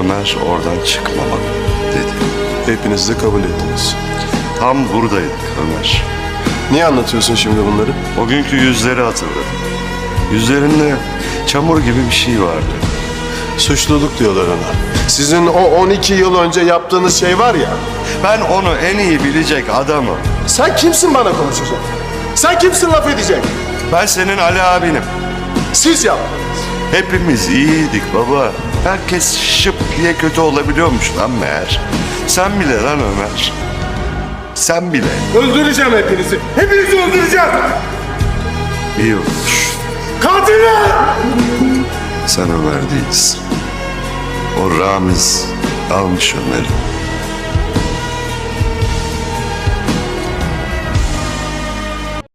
Ömer oradan çıkmamalı dedi. Hepiniz de kabul ettiniz. Tam buradaydık Ömer. Niye anlatıyorsun şimdi bunları? O günkü yüzleri hatırladım. Yüzlerinde çamur gibi bir şey vardı. Suçluluk diyorlar ona. Sizin o 12 yıl önce yaptığınız şey var ya. Ben onu en iyi bilecek adamım. Sen kimsin bana konuşacak? Sen kimsin laf edecek? Ben senin Ali abinim. Siz yaptınız. Hepimiz iyiydik baba. Herkes şıp diye kötü olabiliyormuş lan meğer. Sen bile lan Ömer. Sen bile. Öldüreceğim hepinizi. Hepinizi öldüreceğim. İyi olur. Katiller! Sen Ömer değilsin. O Ramiz almış Ömer'i.